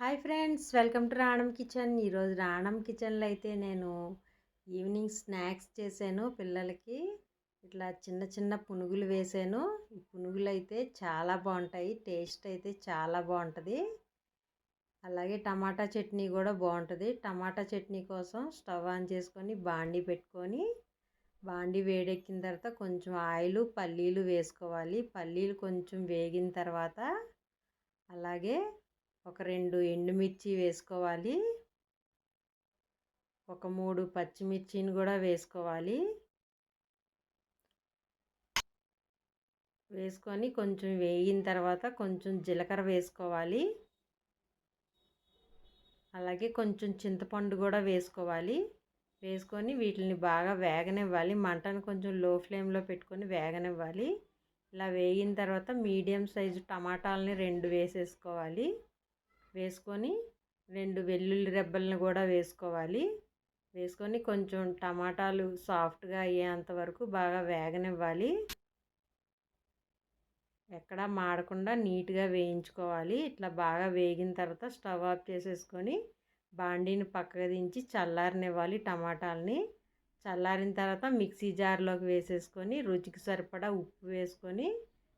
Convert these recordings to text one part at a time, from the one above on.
Hi friends welcome to Ranam kitchen. ఈరోజు రాణం కిచెన్లో అయితే నేను ఈవినింగ్ స్నాక్స్ చేశాను పిల్లలకి. ఇట్లా చిన్న చిన్న పునుగులు వేసాను ఈ పునుగులు అయితే చాలా బాగుంటాయి. టేస్ట్ అయితే చాలా బాగుంటుంది. అలాగే టమాటా చట్నీ కూడా బాగుంటుంది. టమాటా చట్నీ కోసం స్టవ్ ఆన్ చేసుకొని బాండీ పెట్టుకొని బాండి వేడెక్కిన తర్వాత కొంచెం ఆయిల్ పల్లీలు వేసుకోవాలి. పల్లీలు కొంచెం వేగిన తర్వాత అలాగే ఒక రెండు ఎండుమిర్చి వేసుకోవాలి. ఒక మూడు పచ్చిమిర్చిని కూడా వేసుకోవాలి. వేసుకొని కొంచెం వేగిన తర్వాత కొంచెం జీలకర్ర వేసుకోవాలి. అలాగే కొంచెం చింతపండు కూడా వేసుకోవాలి. వేసుకొని వీటిని బాగా వేగనివ్వాలి. మంటను కొంచెం లో ఫ్లేమ్లో పెట్టుకొని వేగనివ్వాలి. ఇలా వేగిన తర్వాత మీడియం సైజు టమాటాలని రెండు వేసేసుకోవాలి. వేసుకొని రెండు వెల్లుల్లి రెబ్బలను కూడా వేసుకోవాలి. వేసుకొని కొంచెం టమాటాలు సాఫ్ట్గా అయ్యేంత వరకు బాగా వేగనివ్వాలి. ఎక్కడా మాడకుండా నీట్గా వేయించుకోవాలి. ఇట్లా బాగా వేగిన తర్వాత స్టవ్ ఆఫ్ చేసేసుకొని బాండీని పక్కకు దించి చల్లారనివ్వాలి టమాటాలని. చల్లారిన తర్వాత మిక్సీ జార్లోకి వేసేసుకొని రుచికి సరిపడా ఉప్పు వేసుకొని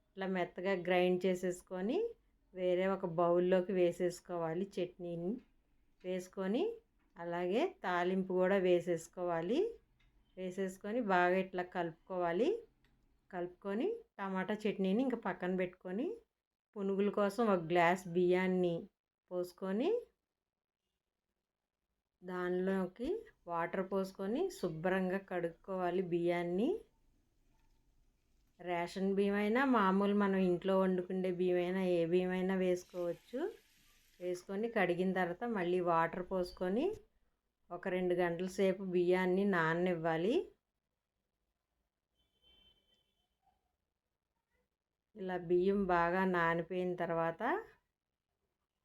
ఇట్లా మెత్తగా గ్రైండ్ చేసేసుకొని వేరే ఒక బౌల్లోకి వేసేసుకోవాలి చట్నీని. వేసుకొని అలాగే తాలింపు కూడా వేసేసుకోవాలి. వేసేసుకొని బాగా ఇట్లా కలుపుకోవాలి. కలుపుకొని టమాటా చట్నీని ఇంకా పక్కన పెట్టుకొని పునుగుల కోసం ఒక గ్లాస్ బియ్యాన్ని పోసుకొని దానిలోకి వాటర్ పోసుకొని శుభ్రంగా కడుక్కోవాలి బియ్యాన్ని. రేషన్ బియ్యమైనా మామూలు మనం ఇంట్లో వండుకునే బియ్యమైనా ఏ బియ్యం అయినా వేసుకోవచ్చు. వేసుకొని కడిగిన తర్వాత మళ్ళీ వాటర్ పోసుకొని ఒక రెండు గంటల సేపు బియ్యాన్ని నాననివ్వాలి. ఇలా బియ్యం బాగా నానిపోయిన తర్వాత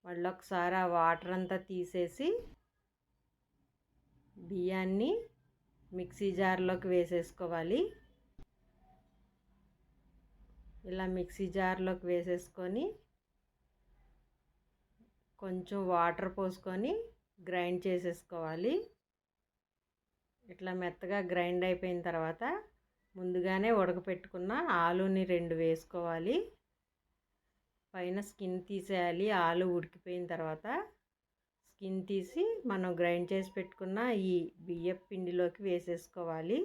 మళ్ళీ ఒకసారి ఆ వాటర్ అంతా తీసేసి బియ్యాన్ని మిక్సీ జార్లోకి వేసేసుకోవాలి. ఇలా మిక్సీ జార్లోకి వేసేసుకొని కొంచెం వాటర్ పోసుకొని గ్రైండ్ చేసేసుకోవాలి. ఇట్లా మెత్తగా గ్రైండ్ అయిపోయిన తర్వాత ముందుగానే ఉడకపెట్టుకున్న ఆలుని రెండు వేసుకోవాలి. పైన స్కిన్ తీసేయాలి. ఆలు ఉడికిపోయిన తర్వాత స్కిన్ తీసి మనం గ్రైండ్ చేసి పెట్టుకున్న ఈ బియ్యపు పిండిలోకి వేసేసుకోవాలి.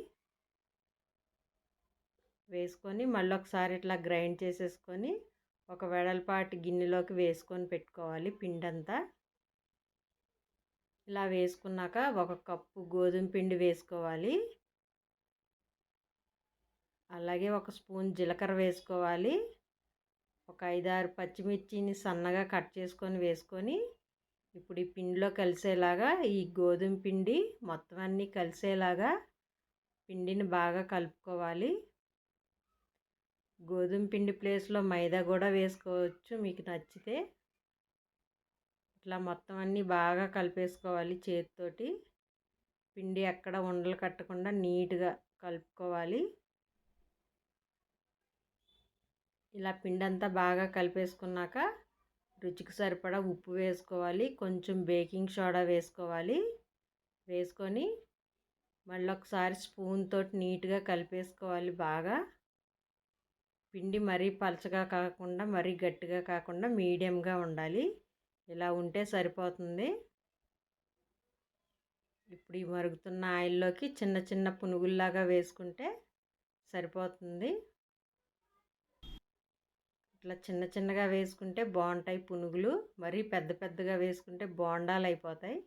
వేసుకొని మళ్ళీ ఒకసారి ఇట్లా గ్రైండ్ చేసేసుకొని ఒక వెడల్పాటి గిన్నెలోకి వేసుకొని పెట్టుకోవాలి పిండి అంతా ఇలా వేసుకున్నాక ఒక కప్పు గోధుమ పిండి వేసుకోవాలి. అలాగే ఒక స్పూన్ జీలకర్ర వేసుకోవాలి. ఒక ఐదారు పచ్చిమిర్చిని సన్నగా కట్ చేసుకొని వేసుకొని ఇప్పుడు ఈ పిండిలో కలిసేలాగా ఈ గోధుమ పిండి మొత్తం అన్నీ కలిసేలాగా పిండిని బాగా కలుపుకోవాలి. గోధుమ పిండి ప్లేస్లో మైదా కూడా వేసుకోవచ్చు మీకు నచ్చితే. ఇట్లా మొత్తం అన్నీ బాగా కలిపేసుకోవాలి చేతితోటి. పిండి ఎక్కడ ఉండలు కట్టకుండా నీట్గా కలుపుకోవాలి. ఇలా పిండి అంతా బాగా కలిపేసుకున్నాక రుచికి సరిపడా ఉప్పు వేసుకోవాలి కొంచెం బేకింగ్ సోడా వేసుకోవాలి. వేసుకొని మళ్ళీ ఒకసారి స్పూన్ తోటి నీట్గా కలిపేసుకోవాలి బాగా. పిండి మరీ పలచగా కాకుండా మరీ గట్టిగా కాకుండా మీడియంగా ఉండాలి. ఇలా ఉంటే సరిపోతుంది. ఇప్పుడు ఈ మరుగుతున్న ఆయిల్లోకి చిన్న చిన్న పునుగుల్లాగా వేసుకుంటే సరిపోతుంది. ఇట్లా చిన్న చిన్నగా వేసుకుంటే బాగుంటాయి పునుగులు. మరీ పెద్ద పెద్దగా వేసుకుంటే బోండాలు అయిపోతాయి.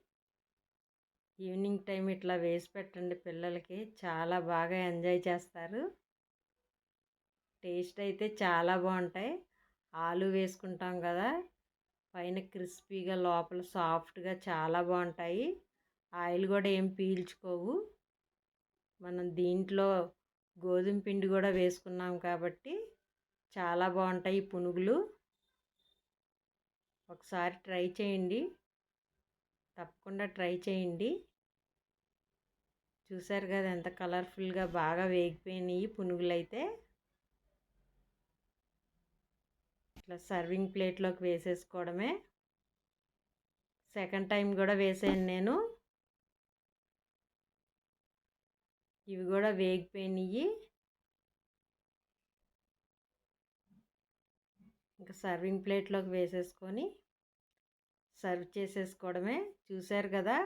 ఈవినింగ్ టైం ఇట్లా వేసి పెట్టండి పిల్లలకి. చాలా బాగా ఎంజాయ్ చేస్తారు. టేస్ట్ అయితే చాలా బాగుంటాయి ఆలు వేసుకుంటాం కదా పైన క్రిస్పీగా లోపల సాఫ్ట్గా చాలా బాగుంటాయి ఆయిల్ కూడా ఏం పీల్చుకోవు. మనం దీంట్లో గోధుమ పిండి కూడా వేసుకున్నాం కాబట్టి చాలా బాగుంటాయి పునుగులు. ఒకసారి ట్రై చేయండి. తప్పకుండా ట్రై చేయండి. చూసారు కదా ఎంత కలర్ఫుల్గా బాగా వేగిపోయినాయి పునుగులు అయితే ఇట్లా సర్వింగ్ ప్లేట్లోకి వేసేసుకోవడమే. సెకండ్ టైం కూడా వేసాను నేను. ఇవి కూడా వేగిపోయినాయి ఇంకా సర్వింగ్ ప్లేట్లోకి వేసేసుకొని సర్వ్ చేసేసుకోవడమే. చూశారు కదా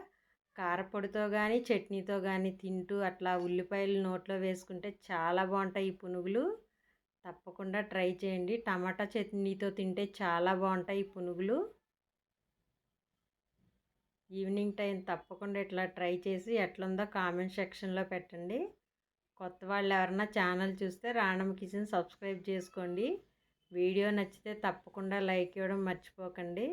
కారపొడితో కానీ చట్నీతో కానీ తింటూ అట్లా ఉల్లిపాయలు నోట్లో వేసుకుంటే చాలా బాగుంటాయి ఈ పునుగులు. తప్పకుండా ట్రై చేయండి. టమాటా చట్నీతో తింటే చాలా బాగుంటాయి ఈ పునుగులు. ఈవినింగ్ టైం తప్పకుండా ఇట్లా ట్రై చేసి ఎట్లుందో కామెంట్ సెక్షన్లో పెట్టండి. కొత్త వాళ్ళు ఎవరన్నా ఛానల్ చూస్తే రాణం కిచెన్ సబ్స్క్రైబ్ చేసుకోండి. వీడియో నచ్చితే తప్పకుండా లైక్ ఇవ్వడం మర్చిపోకండి.